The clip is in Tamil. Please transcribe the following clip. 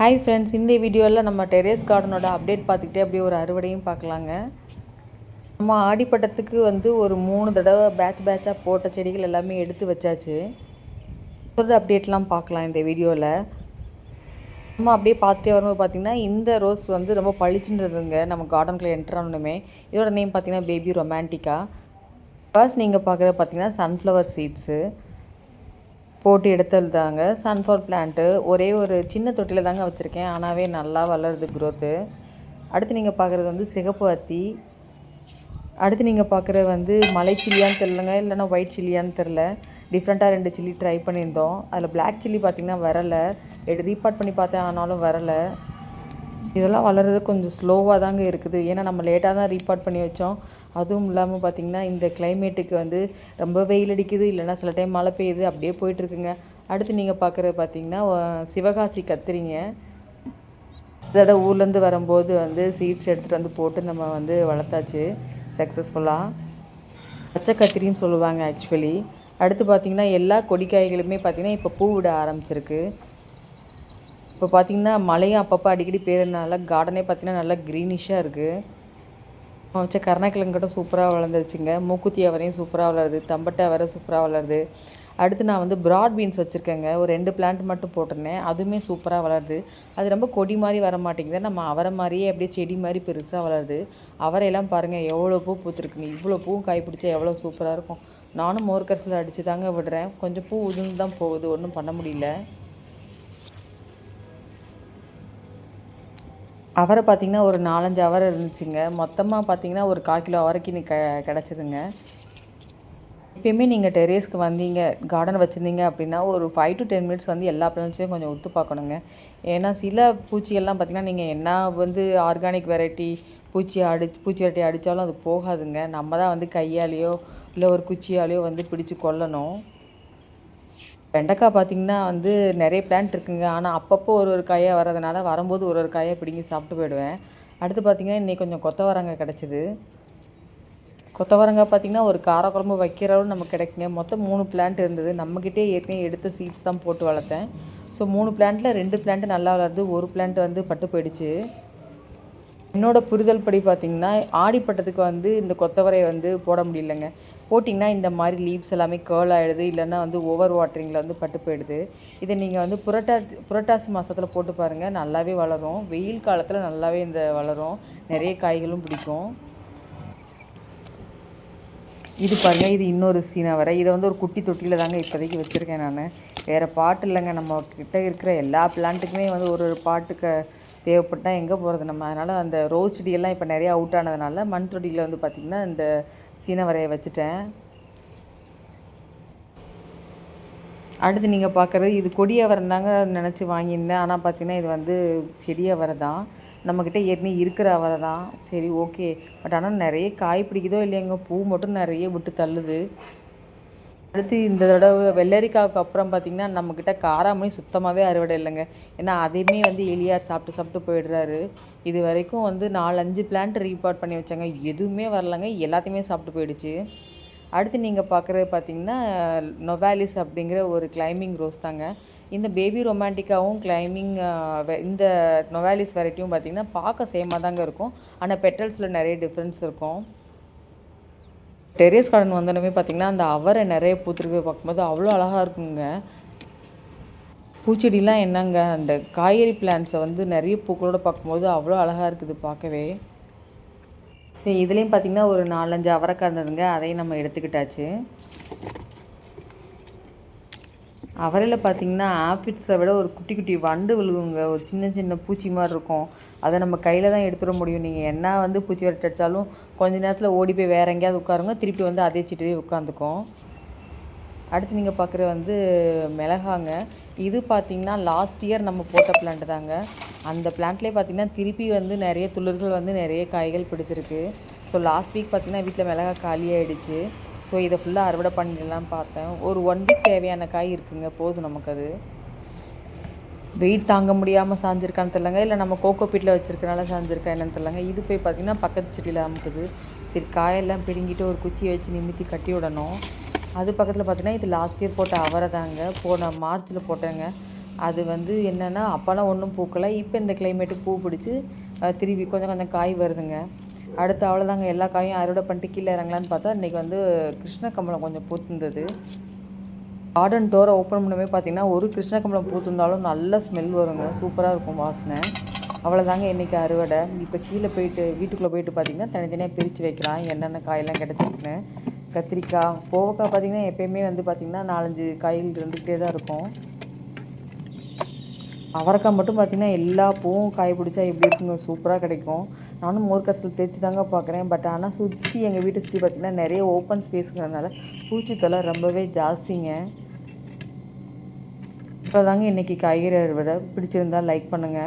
ஹாய் ஃப்ரெண்ட்ஸ் இந்த வீடியோவில் நம்ம டெரேஸ் கார்டனோட அப்டேட் பார்த்துக்கிட்டே அப்படியே ஒரு அறுவடையும் பார்க்கலாங்க. நம்ம ஆடிப்பட்டத்துக்கு வந்து ஒரு மூணு தடவை பேட்ச் பேட்சாக போட்ட செடிகள் எல்லாமே எடுத்து வச்சாச்சு. ஒரு அப்டேட்லாம் பார்க்கலாம் இந்த வீடியோவில் நம்ம அப்படியே பார்த்துட்டே வரும்போது பார்த்திங்கன்னா இந்த ரோஸ் வந்து ரொம்ப பளிச்சுன்றதுங்க. நம்ம கார்டனுக்குள்ளே என்டர் ஆனணுமே இதோட நேம் பார்த்திங்கன்னா பேபி ரொமான்டிக்கா ஃபர்ஸ்ட் நீங்கள் பார்க்குறது பார்த்திங்கன்னா சன்ஃப்ளவர் சீட்ஸு போட்டு எடுத்தது சன்ஃப்ளவர் பிளான்ட்டு ஒரே ஒரு சின்ன தொட்டியில் தாங்க வச்சுருக்கேன். ஆனாவே நல்லா வளருது க்ரோத்து அடுத்து நீங்கள் பார்க்குறது வந்து சிகப்பு அத்தி. அடுத்து நீங்கள் பார்க்குறது வந்து மலை சில்லியான்னு தெரிலங்க இல்லைன்னா ஒயிட் சில்லியான்னு தெரில டிஃப்ரெண்ட்டாக ரெண்டு சில்லி ட்ரை பண்ணியிருந்தோம். அதில் பிளாக் சில்லி பார்த்திங்கன்னா வரலை. எடு ரீபார்ட் பண்ணி பார்த்தேன். ஆனாலும் வரலை. இதெல்லாம் வளர்கிறது கொஞ்சம் ஸ்லோவாக தாங்க இருக்குது. ஏன்னா நம்ம லேட்டாக தான் ரீபார்ட் பண்ணி வச்சோம். அதுவும் இல்லாமல் பார்த்திங்கன்னா இந்த கிளைமேட்டுக்கு வந்து ரொம்ப வெயில் அடிக்குது இல்லைன்னா சில டைம் மழை பெய்யுது அப்படியே போயிட்டுருக்குங்க. அடுத்து நீங்கள் பார்க்குறது பார்த்திங்கன்னா சிவகாசி கத்திரிங்க. இதோட ஊர்லேருந்து வரும்போது வந்து சீட்ஸ் எடுத்துகிட்டு வந்து போட்டு நம்ம வந்து வளர்த்தாச்சு சக்ஸஸ்ஃபுல்லாக பச்சை கத்திரின்னு சொல்லுவாங்க ஆக்சுவலி அடுத்து பார்த்திங்கன்னா எல்லா கொடிக்காய்களுமே பார்த்திங்கன்னா இப்போ பூ விட ஆரம்பிச்சிருக்கு. இப்போ பார்த்திங்கன்னா மழையும் அப்பப்போ அடிக்கடி பெய்யறதுனால கார்டனே பார்த்திங்கன்னா நல்லா க்ரீனிஷாக இருக்குது வச்ச கருணக்கிழங்கு சூப்பராக வளர்ந்துருச்சுங்க. மூக்குத்தி அவரையும் சூப்பராக வளருது தம்பட்டை அவரை சூப்பராக வளருது. அடுத்து நான் வந்து ப்ராட் பீன்ஸ் வச்சுருக்கேங்க. ஒரு ரெண்டு பிளான்ட் மட்டும் போட்டிருந்தேன். அதுவுமே சூப்பராக வளருது. அது ரொம்ப கொடி மாதிரி வர மாட்டேங்குது நம்ம அவரை மாதிரியே அப்படியே செடி மாதிரி பெருசாக வளருது. அவரையெல்லாம் பாருங்கள் எவ்வளோ பூ பூத்துருக்குன்னு. இவ்வளோ பூவும் காய் பிடிச்சா எவ்வளோ சூப்பராக இருக்கும். நானும் மோர்கரசில் அடித்து தாங்க விடுறேன். கொஞ்சம் பூ உதிர்ந்து தான் போகுது. ஒன்றும் பண்ண முடியல. அவரை பார்த்திங்கன்னா ஒரு நாலஞ்சு அவரை இருந்துச்சுங்க. மொத்தமாக பார்த்திங்கன்னா ஒரு கால் கிலோ அவரைக்கு இன்னைக்கு க கிடச்சிதுங்க. எப்பயுமே நீங்கள் டெரேஸ்க்கு வந்தீங்க கார்டன் வச்சுருந்தீங்க அப்படின்னா ஒரு ஃபைவ் டு டென் மினிட்ஸ் வந்து எல்லா பிளான்ஸையும் கொஞ்சம் ஒத்து பார்க்கணுங்க. ஏன்னா சில பூச்சிகள்லாம் பார்த்திங்கன்னா நீங்கள் என்ன வந்து ஆர்கானிக் வெரைட்டி பூச்சி அடி பூச்சி வெரைட்டி அடித்தாலும் அது போகாதுங்க. நம்ம தான் வந்து கையாலேயோ இல்லை ஒரு குச்சியாலேயோ வந்து பிடிச்சி கொல்லணும். வெண்டைக்காய் பார்த்திங்கன்னா வந்து நிறைய பிளான்ட் இருக்குங்க. ஆனால் அப்பப்போ ஒரு ஒரு காயாக வரதுனால வரும்போது ஒரு ஒரு காயை பிடிங்கி சாப்பிட்டு போயிடுவேன். அடுத்து பார்த்திங்கன்னா இன்றைக்கி கொஞ்சம் கொத்தவரங்காய் கிடச்சிது. கொத்தவரங்காய் பார்த்திங்கன்னா ஒரு காரக்குழம்பு வைக்கிற அளவு நமக்கு கிடைக்குங்க. மொத்தம் மூணு பிளான்ட் இருந்தது. நம்மக்கிட்டே ஏற்கனவே எடுத்து சீட்ஸ் தான் போட்டு வளர்த்தேன். ஸோ மூணு பிளான்ட்டில் ரெண்டு பிளான்ட் நல்லா வளருது. ஒரு பிளான்ட் வந்து பட்டு போயிடுச்சு. என்னோடய புரிதல் படி பார்த்திங்கன்னா ஆடிப்பட்டத்துக்கு வந்து இந்த கொத்தவரையை வந்து போட முடியலங்க. போட்டிங்கன்னா இந்த மாதிரி லீவ்ஸ் எல்லாமே கேர்ள் ஆகிடுது இல்லைன்னா வந்து ஓவர் வாட்டரிங்கில் வந்து பட்டு போயிடுது. இதை நீங்கள் வந்து புரட்டாசி புரட்டாசி மாதத்தில் போட்டு பாருங்கள் நல்லாவே வளரும். வெயில் காலத்தில் நல்லாவே இந்த வளரும். நிறைய காய்களும் பிடிக்கும். இது பாருங்கள் இது இன்னொரு சீனா வர இதை வந்து ஒரு குட்டி தொட்டியில் தாங்க இப்போதைக்கு வச்சுருக்கேன் நான். வேறு பாட்டு இல்லைங்க நம்ம கிட்ட இருக்கிற எல்லா பிளான்ட்டுக்குமே வந்து ஒரு ஒரு பாட்டுக்கு தேவைப்பட்டால் எங்கே போகிறது நம்ம? அதனால் அந்த ரோஸ் செடியெல்லாம் இப்போ நிறையா அவுட் ஆனதுனால மண் தொட்டியில் வந்து பார்த்திங்கன்னா இந்த சீனவரையை வச்சுட்டேன். அடுத்து நீங்கள் பார்க்குறது இது கொடியவரம் தாங்க நினச்சி வாங்கியிருந்தேன். ஆனால் பார்த்தீங்கன்னா இது வந்து செடியவரை தான். நம்மக்கிட்ட ஏற்கனவே இருக்கிற அவரை தான். சரி ஓகே பட் ஆனால் நிறைய காய் பிடிக்குதோ இல்லையாங்க பூ மட்டும் நிறைய விட்டு தள்ளுது. அடுத்து இந்த தடவை வெள்ளரிக்காவுக்கு அப்புறம் பார்த்திங்கன்னா நம்மக்கிட்ட காராமணி சுத்தமாகவே அறுவடை இல்லைங்க. ஏன்னா அதையுமே வந்து எலியார் சாப்பிட்டு சாப்பிட்டு போயிடுறாரு. இது வரைக்கும் வந்து நாலஞ்சு பிளான்ட் ரீபார்ட் பண்ணி வச்சாங்க. எதுவுமே வரலங்க. எல்லாத்தையுமே சாப்பிட்டு போயிடுச்சு. அடுத்து நீங்கள் பார்க்குறது பார்த்தீங்கன்னா நொவாலிஸ் அப்படிங்கிற ஒரு கிளைம்பிங் ரோஸ் தாங்க. இந்த பேபி ரொமான்டிக்காவும் கிளைம்பிங் இந்த நொவாலிஸ் வெரைட்டியும் பார்த்திங்கன்னா பார்க்க சேமாக தாங்க இருக்கும். ஆனால் பெட்டல்ஸில் நிறைய டிஃப்ரென்ஸ் இருக்கும். டெரேஸ் கார்டன் வந்தோடனே பார்த்திங்கன்னா அந்த அவரை நிறைய பூத்துருக்கு பார்க்கும்போது அவ்வளோ அழகாக இருக்குங்க. பூச்செடிலாம் என்னங்க? அந்த காய்கறி பிளான்ஸை வந்து நிறைய பூக்களோட பார்க்கும்போது அவ்வளோ அழகாக இருக்குது பார்க்கவே. சரி இதுலேயும் பார்த்திங்கன்னா ஒரு நாலஞ்சு அவரைக்காய் இருந்ததுங்க. அதையும் நம்ம எடுத்துக்கிட்டாச்சு. அவரையில் பார்த்தீங்கன்னா ஆஃபிட்ஸை விட ஒரு குட்டி குட்டி வண்டு விழுகுங்க. ஒரு சின்ன சின்ன பூச்சி மாதிரி இருக்கும். அதை நம்ம கையில் தான் எடுத்துட முடியும். நீங்கள் என்ன வந்து பூச்சி விரட்டி அடித்தாலும் கொஞ்ச நேரத்தில் ஓடி போய் வேற எங்கேயாவது உட்காருங்க. திருப்பி வந்து அதே சீட்டிலே உட்காந்துக்கும். அடுத்து நீங்கள் பார்க்குற வந்து மிளகாங்க. இது பார்த்தீங்கன்னா லாஸ்ட் இயர் நம்ம போட்ட பிளான்ட் தாங்க. அந்த பிளான்ட்லேயே பார்த்தீங்கன்னா திருப்பி வந்து நிறைய துளிர்கள் வந்து நிறைய காய்கள் பிடிச்சிருக்கு. ஸோ லாஸ்ட் வீக் பார்த்திங்கன்னா வீட்டில் மிளகா காலியாகிடுச்சு ஸோ இதை ஃபுல்லாக அறுவடை பண்ணிடலாம் பார்த்தேன். ஒரு ஒன் வீக் தேவையான காய் இருக்குங்க. போதும் நமக்கு அது. வெயிட் தாங்க முடியாமல் சாஞ்சிருக்கான்னு தெரிலங்க இல்லை நம்ம கோகோ பீட்டில் வச்சுருக்கனால சாஞ்சிருக்கா என்னன்னு தெரிலங்க இது போய் பார்த்திங்கன்னா பக்கத்து செடியில் அமுக்குது. சரி காயெல்லாம் பிடுங்கிட்டு ஒரு குச்சியை வச்சு நிமித்தி கட்டி விடணும். அது பக்கத்தில் பார்த்தீங்கன்னா இது லாஸ்ட் இயர் போட்ட அவரை தாங்க. போன மார்ச்சில் போட்டேங்க. அது வந்து என்னென்னா அப்போல்லாம் ஒன்றும் பூக்கலை. இப்போ இந்த கிளைமேட்டுக்கு பூ பிடிச்சி அஹ், திருப்பி கொஞ்சம் கொஞ்சம் காய் வருதுங்க. அடுத்து அவ்வளோதாங்க எல்லா காயும் அறுவடை பண்ணிட்டு கீழே இறங்கலான்னு பார்த்தா இன்றைக்கி வந்து கிருஷ்ண கமலம் கொஞ்சம் பூத்துருந்தது கார்டன் டோரை ஓப்பன் பண்ணவே பார்த்தீங்கன்னா ஒரு கிருஷ்ண கமலம் பூத்துருந்தாலும் நல்ல ஸ்மெல் வருங்க. சூப்பராக இருக்கும் வாசனை. அவ்வளோதாங்க இன்றைக்கி அறுவடை. இப்போ கீழே போயிட்டு வீட்டுக்குள்ளே போயிட்டு பார்த்தீங்கன்னா தனித்தனியாக பிரித்து வைக்கலாம் என்னென்ன காயெல்லாம் கிடச்சிருக்குன்னு. கத்திரிக்காய் கோவக்காய் பார்த்தீங்கன்னா எப்பயுமே வந்து பார்த்திங்கன்னா நாலஞ்சு காய்கள் இருந்துக்கிட்டே தான் இருக்கும். அவரைக்காய் மட்டும் பார்த்திங்கன்னா எல்லா பூவும் காய் பிடிச்சா எப்படி இருக்குங்க? சூப்பராக கிடைக்கும். நானும் மோர்க்கரசல் தேய்ச்சி தாங்க பார்க்குறேன். பட் ஆனால் சுற்றி எங்கள் வீட்டை சுற்றி பார்த்தீங்கன்னா நிறைய ஓப்பன் ஸ்பேஸுங்கிறதுனால பூச்சித்தொலை ரொம்பவே ஜாஸ்திங்க. இப்போ தாங்க இன்றைக்கி காய்கறி அறுவடை. பிடிச்சிருந்தா லைக் பண்ணுங்கள்